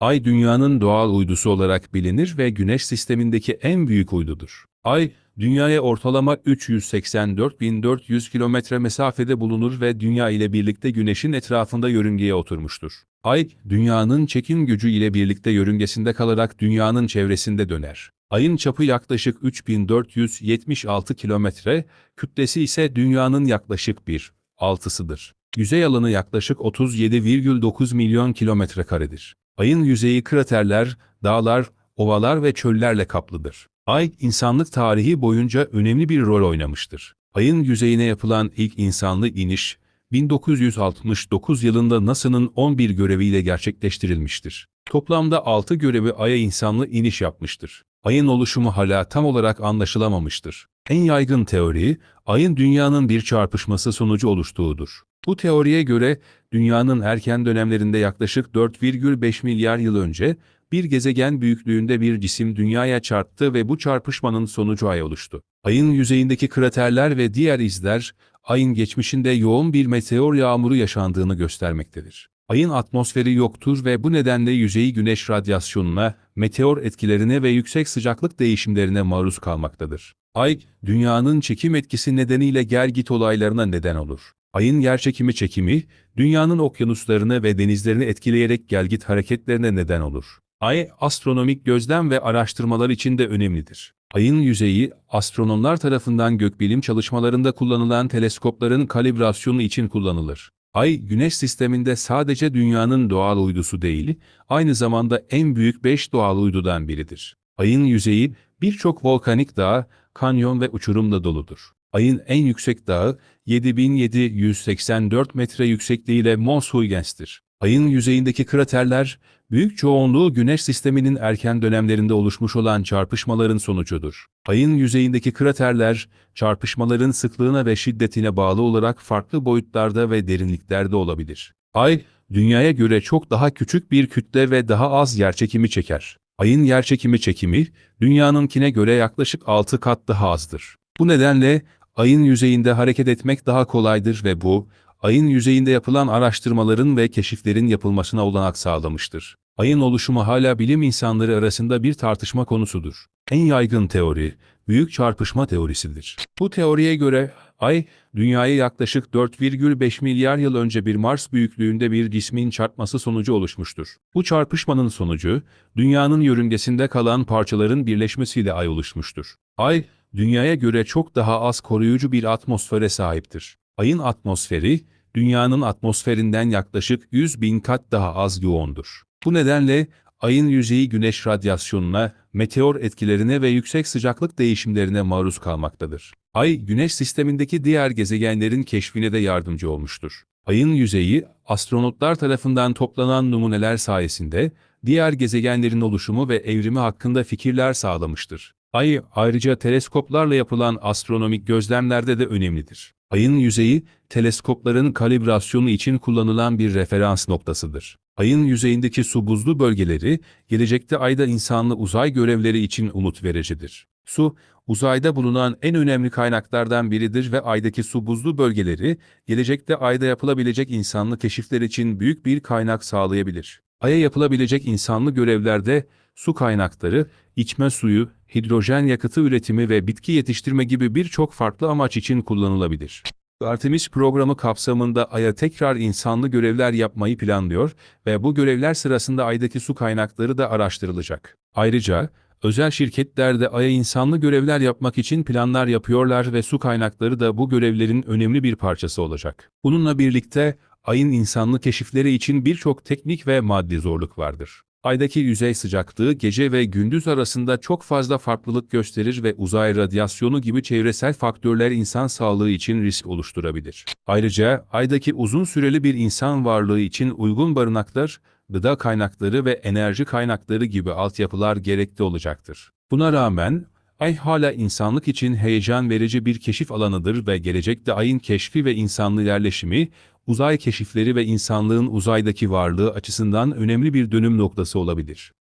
Ay dünyanın doğal uydusu olarak bilinir ve güneş sistemindeki en büyük uydudur. Ay, dünyaya ortalama 384.400 kilometre mesafede bulunur ve dünya ile birlikte güneşin etrafında yörüngeye oturmuştur. Ay, dünyanın çekim gücü ile birlikte yörüngesinde kalarak dünyanın çevresinde döner. Ayın çapı yaklaşık 3476 kilometre, kütlesi ise dünyanın yaklaşık bir altısıdır. Yüzey alanı yaklaşık 37,9 milyon kilometre karedir. Ayın yüzeyi kraterler, dağlar, ovalar ve çöllerle kaplıdır. Ay, insanlık tarihi boyunca önemli bir rol oynamıştır. Ayın yüzeyine yapılan ilk insanlı iniş, 1969 yılında NASA'nın 11 göreviyle gerçekleştirilmiştir. Toplamda 6 görevi Ay'a insanlı iniş yapmıştır. Ayın oluşumu hala tam olarak anlaşılamamıştır. En yaygın teori, Ayın Dünya'nın bir çarpışması sonucu oluştuğudur. Bu teoriye göre, Dünya'nın erken dönemlerinde yaklaşık 4,5 milyar yıl önce, bir gezegen büyüklüğünde bir cisim Dünya'ya çarptı ve bu çarpışmanın sonucu Ay oluştu. Ayın yüzeyindeki kraterler ve diğer izler, Ayın geçmişinde yoğun bir meteor yağmuru yaşandığını göstermektedir. Ayın atmosferi yoktur ve bu nedenle yüzeyi güneş radyasyonuna, meteor etkilerine ve yüksek sıcaklık değişimlerine maruz kalmaktadır. Ay, dünyanın çekim etkisi nedeniyle gel-git olaylarına neden olur. Ayın yerçekimi çekimi, dünyanın okyanuslarını ve denizlerini etkileyerek gel-git hareketlerine neden olur. Ay, astronomik gözlem ve araştırmalar için de önemlidir. Ayın yüzeyi, astronomlar tarafından gökbilim çalışmalarında kullanılan teleskopların kalibrasyonu için kullanılır. Ay, Güneş sisteminde sadece Dünya'nın doğal uydusu değil, aynı zamanda en büyük 5 doğal uydudan biridir. Ayın yüzeyi, birçok volkanik dağ, kanyon ve uçurumla doludur. Ayın en yüksek dağı, 7784 metre yüksekliğiyle Mons Huygens'tir. Ayın yüzeyindeki kraterler, büyük çoğunluğu Güneş sisteminin erken dönemlerinde oluşmuş olan çarpışmaların sonucudur. Ayın yüzeyindeki kraterler, çarpışmaların sıklığına ve şiddetine bağlı olarak farklı boyutlarda ve derinliklerde olabilir. Ay, Dünya'ya göre çok daha küçük bir kütle ve daha az yerçekimi çeker. Ayın yerçekimi çekimi, Dünya'nınkine göre yaklaşık 6 kat daha azdır. Bu nedenle, Ayın yüzeyinde hareket etmek daha kolaydır ve bu, Ayın yüzeyinde yapılan araştırmaların ve keşiflerin yapılmasına olanak sağlamıştır. Ayın oluşumu hala bilim insanları arasında bir tartışma konusudur. En yaygın teori, büyük çarpışma teorisidir. Bu teoriye göre, Ay, Dünya'ya yaklaşık 4,5 milyar yıl önce bir Mars büyüklüğünde bir cismin çarpması sonucu oluşmuştur. Bu çarpışmanın sonucu, Dünya'nın yörüngesinde kalan parçaların birleşmesiyle Ay oluşmuştur. Ay, Dünya'ya göre çok daha az koruyucu bir atmosfere sahiptir. Ayın atmosferi, Dünya'nın atmosferinden yaklaşık 100 bin kat daha az yoğundur. Bu nedenle, Ayın yüzeyi güneş radyasyonuna, meteor etkilerine ve yüksek sıcaklık değişimlerine maruz kalmaktadır. Ay, güneş sistemindeki diğer gezegenlerin keşfine de yardımcı olmuştur. Ayın yüzeyi, astronotlar tarafından toplanan numuneler sayesinde, diğer gezegenlerin oluşumu ve evrimi hakkında fikirler sağlamıştır. Ay, ayrıca teleskoplarla yapılan astronomik gözlemlerde de önemlidir. Ayın yüzeyi, teleskopların kalibrasyonu için kullanılan bir referans noktasıdır. Ayın yüzeyindeki su buzlu bölgeleri, gelecekte Ay'da insanlı uzay görevleri için umut vericidir. Su, uzayda bulunan en önemli kaynaklardan biridir ve Ay'daki su buzlu bölgeleri, gelecekte Ay'da yapılabilecek insanlı keşifler için büyük bir kaynak sağlayabilir. Ay'a yapılabilecek insanlı görevlerde, su kaynakları, içme suyu, hidrojen yakıtı üretimi ve bitki yetiştirme gibi birçok farklı amaç için kullanılabilir. Artemis programı kapsamında Ay'a tekrar insanlı görevler yapmayı planlıyor ve bu görevler sırasında Ay'daki su kaynakları da araştırılacak. Ayrıca, özel şirketler de Ay'a insanlı görevler yapmak için planlar yapıyorlar ve su kaynakları da bu görevlerin önemli bir parçası olacak. Bununla birlikte, Ay'ın insanlı keşifleri için birçok teknik ve maddi zorluk vardır. Aydaki yüzey sıcaklığı gece ve gündüz arasında çok fazla farklılık gösterir ve uzay radyasyonu gibi çevresel faktörler insan sağlığı için risk oluşturabilir. Ayrıca aydaki uzun süreli bir insan varlığı için uygun barınaklar, gıda kaynakları ve enerji kaynakları gibi altyapılar gerekli olacaktır. Buna rağmen, Ay hala insanlık için heyecan verici bir keşif alanıdır ve gelecekte Ay'ın keşfi ve insanlı yerleşimi, uzay keşifleri ve insanlığın uzaydaki varlığı açısından önemli bir dönüm noktası olabilir.